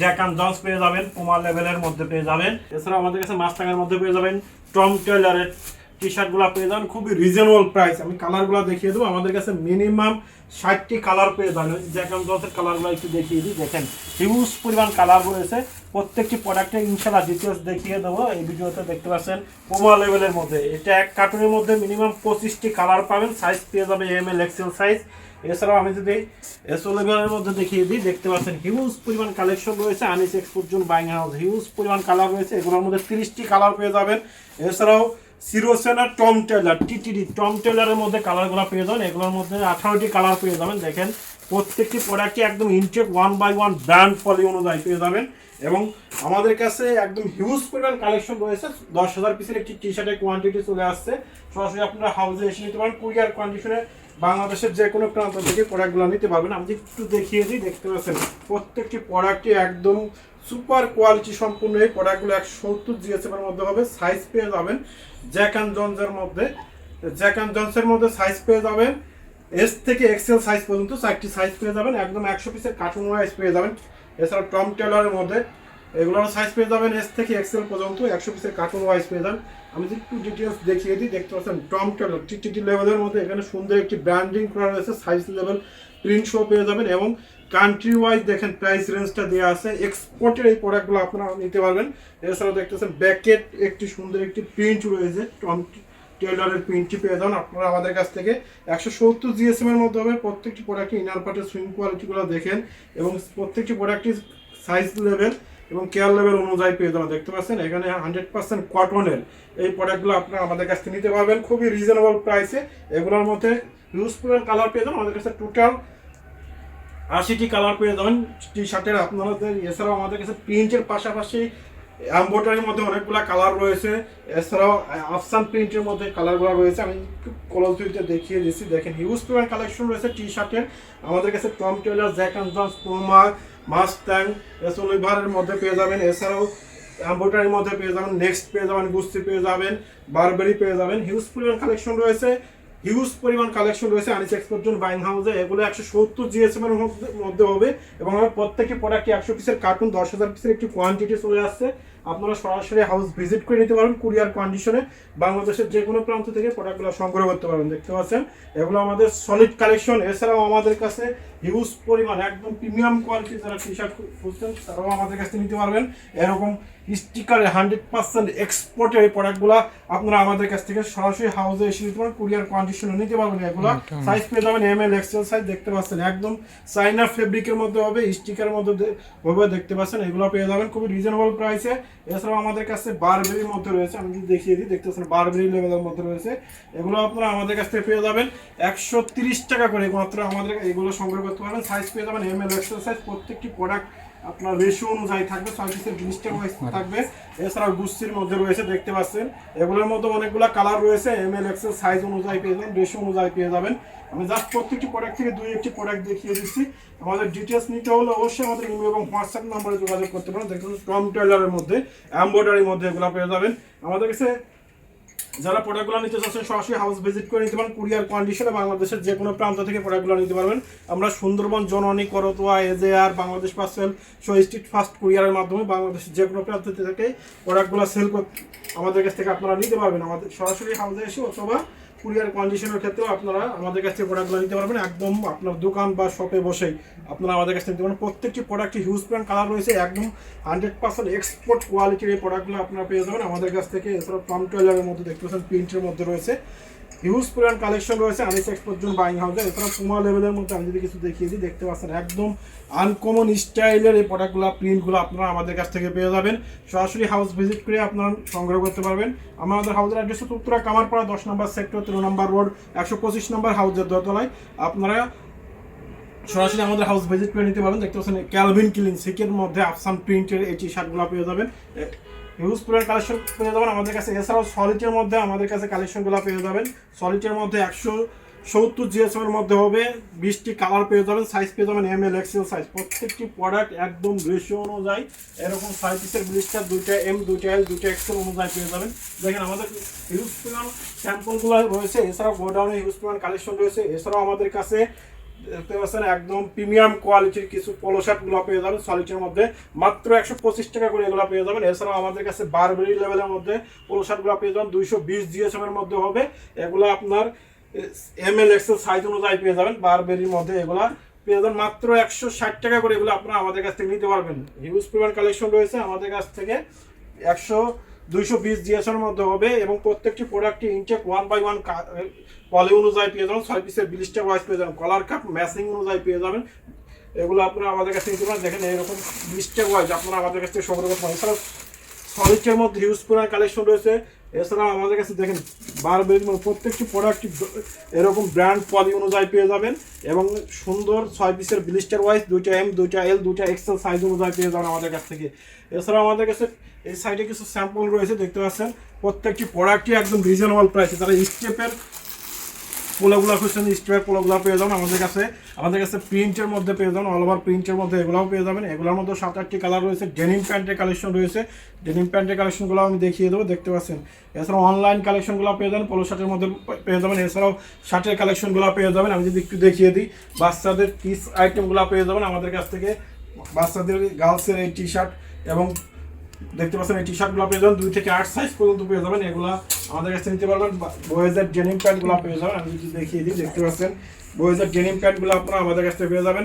Jack and Jones পেয়ে যাবেন Puma লেভেলের মধ্যে পেয়ে যাবেন। এছাড়া আমাদের কাছে মাস্টাঙ্গার মধ্যে পেয়ে যাবেন টম টেলারের টি শার্টগুলো পেয়ে যাবেন, খুবই রিজনেবল প্রাইস আমি কালারগুলো দেখিয়ে দেবো, আমাদের কাছে মিনিমাম ষাটটি কালার পেয়ে যাবেন। জ্যাকান জন্সের কালারগুলো একটু দেখিয়ে দিই, দেখেন। হিউজ পরিমাণ কালার রয়েছে। প্রত্যেকটি প্রোডাক্টের ইনশাল্লাহ ডিটেলস দেখিয়ে দেবো। এই ভিডিওতে দেখতে পাচ্ছেন পুমা লেভেলের মধ্যে। এটা এক কার্টুনের মধ্যে মিনিমাম পঁচিশটি কালার পাবেন। সাইজ পেয়ে যাবে এম এল এক্সেল সাইজ এছাড়াও আমি যদি এসও লেভেলের মধ্যে দেখিয়ে দিই, দেখতে পাচ্ছেন হিউজ পরিমাণ কালেকশন রয়েছে। Anis export zone buying house huge পরিমাণ কালার রয়েছে। এগুলোর মধ্যে তিরিশটি কালার পেয়ে যাবেন। এছাড়াও সিরোসেনার টম টেলার টিটিডি টম টেলারের মধ্যে কালারগুলো পেয়ে যাবেন। এগুলোর মধ্যে আঠারোটি কালার পেয়ে যাবেন। দেখেন, প্রত্যেকটি প্রোডাক্টই একদম intact one by one brand poly অনুযায়ী পেয়ে যাবেন। এবং আমাদের কাছে একদম হিউজ পরিমাণ কালেকশন রয়েছে। দশ হাজার পিসের একটি টি শার্টের কোয়ান্টিটি চলে আসছে। সরাসরি আপনারা হাউসে এসে নিতে পারেন। কুরিয়ার কন্ডিশনে বাংলাদেশের যে কোনো প্রান্ত থেকে প্রোডাক্টগুলো নিতে পারবেন। আমি একটু দেখিয়ে দিই, দেখতে পাচ্ছেন? প্রত্যেকটি প্রোডাক্টই একদম সুপার কোয়ালিটি সম্পূর্ণ এই প্রোডাক্টগুলো একশো সত্তর জিএসএম এর মধ্যে হবে। সাইজ পেয়ে যাবেন জ্যাক অ্যান্ড জন্সের মধ্যে। জ্যাক অ্যান্ড জন্সের মধ্যে সাইজ পেয়ে যাবেন। এস থেকে এক্সেল সাইজ পর্যন্ত চারটি সাইজ পেয়ে যাবেন। একদম একশো পিসের কার্টুন ওয়াইজ পেয়ে যাবেন। এছাড়া টম টেলারের মধ্যে এগুলোর সাইজ পেয়ে যাবেন এস থেকে এক্সেল পর্যন্ত, একশো পিসের কার্টুন ওয়াইজ পেয়ে যাবেন। আমি যদি একটু ডিটেলস দেখিয়ে দিই, দেখতে পাচ্ছেন টম টেলার টিটি লেভেলের মধ্যে এখানে সুন্দর একটি ব্র্যান্ডিং করা রয়েছে সাইজ লেভেল প্রিন্ট শো পেয়ে যাবেন এবং কান্ট্রি ওয়াইজ দেখেন প্রাইস রেঞ্জটা দেওয়া আছে। এক্সপোর্টের এই প্রোডাক্টগুলো আপনারা নিতে পারবেন। এছাড়াও দেখতেছেন ব্যাকেট একটি সুন্দর একটি প্রিন্ট রয়েছে টম টেলারের প্রিন্টটি পেয়ে যান। আপনারা আমাদের কাছ থেকে একশো সত্তর জিএসএম এর মধ্যে হবে। প্রত্যেকটি প্রোডাক্টের ইনার পার্টের সুইং কোয়ালিটিগুলো দেখেন এবং প্রত্যেকটি প্রোডাক্টের সাইজ লেভেল এবং কেয়ার লেভেল অনুযায়ী পেয়ে যাবেন। দেখতে পাচ্ছেন, এখানে হান্ড্রেড পার্সেন্ট কটনের এই প্রোডাক্টগুলো আপনারা আমাদের কাছ থেকে নিতে পারবেন। খুবই রিজনেবল প্রাইসে এগুলোর মধ্যে ইউজফুল কালার পেয়ে যাবেন আমাদের কাছে টোটাল আশিটি কালার পেয়ে যাবেন। টি শার্টের আপনাদের, এছাড়াও আমাদের কাছে প্রিন্টের পাশাপাশি এম্বোটারির মধ্যে অনেকগুলো কালার রয়েছে। এছাড়াও আফসান প্রিন্টের মধ্যে কালারগুলো রয়েছে। আমি কলস দুইটা দেখিয়ে দিচ্ছি। দেখেন হিউজ পরিমাণ কালেকশন রয়েছে টি শার্টের আমাদের কাছে Tom Tailor Jack and Jones Puma Mustang এসোলিভারের মধ্যে পেয়ে যাবেন। এছাড়াও এম্বোটারির মধ্যে পেয়ে যাবেন নেক্সট পেয়ে যাবেন গুস্তি পেয়ে যাবেন বারবেরি পেয়ে যাবেন। হিউজ পরিমাণ কালেকশন রয়েছে। হিউজ পরিমাণ কালেকশন রয়েছে আনিস এক্সপোর্ট জোন বাইং হাউসে এগুলো একশো সত্তর জিএসএম এর মধ্যে হবে। এবং আমার প্রত্যেকটি প্রোডাক্টে একশো পিসের কার্টুন দশ হাজার পিসের একটি কোয়ান্টিটি চলে আসছে। আপনারা সরাসরি হাউস ভিজিট করে নিতে পারবেন কুরিয়ার কন্ডিশনে বাংলাদেশের যে কোনো প্রান্ত থেকে প্রোডাক্টগুলো সংগ্রহ করতে পারবেন দেখতে পাচ্ছেন? এগুলো আমাদের সলিড কালেকশন এছাড়াও আমাদের কাছে হিউজ পরিমাণ একদম প্রিমিয়াম কোয়ালিটি যারা টি শার্ট খুঁজছেন তারাও আমাদের কাছে নিতে পারবেন। এরকম স্টিকারে হান্ড্রেড পার্সেন্ট এক্সপোর্টের এই প্রোডাক্টগুলো আপনারা আমাদের কাছ থেকে সরাসরি হাউসে এসে নিতে পারেন কুরিয়ার কন্ডিশনে নিতে পারবেন এগুলো। সাইজ পেয়ে যাবেন এম এল এক্সেল সাইজ দেখতে পাচ্ছেন? একদম চাইনা ফেব্রিকের মধ্যে হবে স্টিকারের মধ্যে হবে দেখতে পাচ্ছেন? এগুলো পেয়ে যাবেন খুবই রিজনেবল প্রাইসে এছাড়াও আমাদের কাছে বারবেরির মধ্যে রয়েছে, আমি যদি দেখিয়ে দিই, দেখতে পাচ্ছেন বারবেরি লেভেলের মধ্যে রয়েছে। এগুলো আপনারা আমাদের কাছ থেকে পেয়ে যাবেন। একশো তিরিশ টাকা করে মাত্র আমাদের এগুলো সংগ্রহ করতে পারবেন। সাইজ পেয়ে যাবেন এম এল এক্সেল সাইজ প্রত্যেকটি প্রোডাক্ট আপনার রেশিও অনুযায়ী থাকবে ছয় পিসের জিনিসটা থাকবে। এছাড়াও গুস্তির মধ্যে রয়েছে, দেখতে পাচ্ছেন। এগুলোর মধ্যে অনেকগুলো কালার রয়েছে এম এল এক্সেল সাইজ অনুযায়ী পেয়ে যাবেন রেশিও অনুযায়ী পেয়ে যাবেন। আমি জাস্ট প্রত্যেকটি প্রোডাক্ট থেকে দুই, একটি প্রোডাক্ট দেখিয়ে দিচ্ছি। আমাদের ডিটেলস নিতে হলে অবশ্যই আমাদের ইমেল এবং হোয়াটসঅ্যাপ নাম্বারে যোগাযোগ করতে পারেন। দেখুন টম টেলারের মধ্যে এম্ব্রয়ডারির মধ্যে এগুলো পেয়ে যাবেন। আমাদের কাছে যারা প্রোডাক্টগুলো নিতে চাচ্ছেন, সরাসরি হাউস ভিজিট করে নিতে পারেন। কুরিয়ার কন্ডিশনে বাংলাদেশের যে কোনো প্রান্ত থেকে প্রোডাক্টগুলো নিতে পারবেন। আমরা সুন্দরবন, জননী, করতোয়া এজে আর Bangladesh parcel so street fast কুরিয়ারের মাধ্যমে বাংলাদেশের যে কোনো প্রান্ত থেকে প্রোডাক্টগুলো সেল করতে আমাদের কাছ থেকে আপনারা নিতে পারবেন। আমাদের সরাসরি হাউসে এসে অথবা কুরিয়ার কন্ডিশনের ক্ষেত্রেও আপনারা আমাদের কাছ থেকে প্রোডাক্টগুলো নিতে পারবেন। একদম আপনার দোকান বা শপে বসেই আপনারা আমাদের কাছ থেকে নিতে পারেন প্রত্যেকটি প্রোডাক্টে হিউজ প্যান্ট কালার রয়েছে, একদম হান্ড্রেড পার্সেন্ট এক্সপোর্ট কোয়ালিটির এই প্রোডাক্টগুলো আপনারা পেয়ে যাবেন। আমাদের কাছ থেকে এছাড়াও টম টয়লারের মধ্যে দেখতে পাচ্ছেন প্রিন্টের মধ্যে রয়েছে। হিউজ পরিমাণ কালেকশন রয়েছে আনিস জন্য বাইং হাউসে এছাড়া পুমা লেভেলের মধ্যে আমি যদি কিছু দেখিয়ে দিই, দেখতে পাচ্ছেন একদম আনকমন স্টাইলের এই প্রোডাক্টগুলো প্রিন্টগুলো আপনারা আমাদের কাছ থেকে পেয়ে যাবেন। সরাসরি হাউস ভিজিট করে আপনারা সংগ্রহ করতে পারবেন। আমাদের হাউসের অ্যাড্রেস হচ্ছে উত্তরা কামারপাড়া, দশ নম্বর সেক্টর তেরো নম্বর রোড একশো পঁচিশ নম্বর হাউসের দোতলায়। আপনারা সরাসরি আমাদের হাউস ভিজিট করে নিতে পারবেন। দেখতে পাচ্ছেন ক্যালভিন ক্লিন সিকের মধ্যে আফসান প্রিন্টের এই টি শার্টগুলো পেয়ে যাবেন। হিউজ পুরান কালেকশন পেয়ে যাবেন আমাদের কাছে। এছাড়াও সলিটের মধ্যে আমাদের কাছে কালেকশনগুলো পেয়ে যাবেন। সলিটের মধ্যে একশো সত্তর জিএসএমের মধ্যে হবে। বিশটি কালার পেয়ে যাবেন। সাইজ পেয়ে যাবেন এম এল এক্সেল সাইজ প্রত্যেকটি প্রোডাক্ট একদম রেশিও অনুযায়ী এরকম সাইজ পিসের ব্লিস্টার দুইটা এম দুইটা এল দুইটা এক্সেল অনুযায়ী পেয়ে যাবেন। দেখেন আমাদের হিউজ পরিমাণ স্যাম্পলগুলো রয়েছে। এছাড়াও গোডাউনে হিউজ পরিমাণ কালেকশন রয়েছে। এছাড়াও আমাদের কাছে দেখতে পাচ্ছেন, একদম প্রিমিয়াম কোয়ালিটির কিছু পোলো শার্টগুলো পেয়ে যাবেন সলিডের মধ্যে মাত্র একশো পঁচিশ টাকা করে এগুলো পেয়ে যাবেন। এছাড়াও আমাদের কাছে বারবেরি লেভেলের মধ্যে পোলো শার্টগুলো পেয়ে যাবেন, দুইশো বিশ জিএসএম এর মধ্যে হবে। এগুলো আপনার এম এল এক্সেল সাইজ অনুযায়ী পেয়ে যাবেন বারবেরির মধ্যে এগুলা পেয়ে যাবেন। মাত্র একশো ষাট টাকা করে এগুলো আপনারা আমাদের কাছ থেকে নিতে পারবেন। হিউজ পরিমাণ কালেকশন রয়েছে। আমাদের কাছ থেকে একশো দুইশো বিশ জিএসের মধ্যে হবে এবং প্রত্যেকটি প্রোডাক্টটি intact one by one poly অনুযায়ী পেয়ে যাবেন, ছয় পিসের বিলিস্টার ওয়াইজ পেয়ে যাবেন কলার কাপ ম্যাচিং অনুযায়ী পেয়ে যাবেন। এগুলো আপনারা আমাদের কাছে নিতে দেখেন এরকম বিলিস্টার ওয়াইজ আপনারা আমাদের কাছ সংগ্রহ করতে এছাড়াও মধ্যে ইউজ করার কালেকশন রয়েছে। এছাড়াও আমাদের কাছে দেখেন বারবেরির মধ্যে প্রত্যেকটি প্রোডাক্ট এরকম ব্র্যান্ড পলি অনুযায়ী পেয়ে যাবেন এবং সুন্দর ছয় পিসের ব্লিস্টার ওয়াইজ দুইটা এম দুইটা এল দুইটা এক্সেল সাইজ অনুযায়ী পেয়ে যাবেন আমাদের কাছ থেকে। এছাড়াও আমাদের কাছে এই সাইডে কিছু স্যাম্পল রয়েছে, দেখতে পাচ্ছেন। প্রত্যেকটি প্রোডাক্টই একদম রিজনেবল প্রাইসে তারা স্টেপের পোলোগুলো খুঁজছেন স্টেপের পোলোগুলো পেয়ে যাবেন আমাদের কাছে। আমাদের কাছে প্রিন্টের মধ্যে পেয়ে যাবেন অল ওভার প্রিন্টের মধ্যে এগুলোও পেয়ে যাবেন। এগুলোর মধ্যে সাত আটটি কালার রয়েছে ডেনিম প্যান্টের কালেকশন রয়েছে। ডেনিম প্যান্টের কালেকশনগুলো আমি দেখিয়ে দেবো, দেখতে পাচ্ছেন। এছাড়াও অনলাইন কালেকশনগুলো পেয়ে যাবেন পোলো শার্টের মধ্যে পেয়ে যাবেন। এছাড়াও শার্টের কালেকশনগুলো পেয়ে যাবেন। আমি যদি একটু দেখিয়ে দিই, বাচ্চাদের কিস আইটেমগুলো পেয়ে যাবেন আমাদের কাছ থেকে। বাচ্চাদের গার্লসের এই টি শার্ট এবং দেখতে পাচ্ছেন, এই টি শার্টগুলো পেয়ে যাবেন দুই থেকে আট সাইজ পর্যন্ত পেয়ে যাবেন, এগুলো আমাদের কাছে নিতে পারবেন। বয়েজের ডেনিম প্যান্টগুলো পেয়ে যাবেন, আমি যদি দেখিয়ে দিই, দেখতে পাচ্ছেন। বয়েজের ডেনিম প্যান্টগুলো আপনারা আমাদের কাছ পেয়ে যাবেন।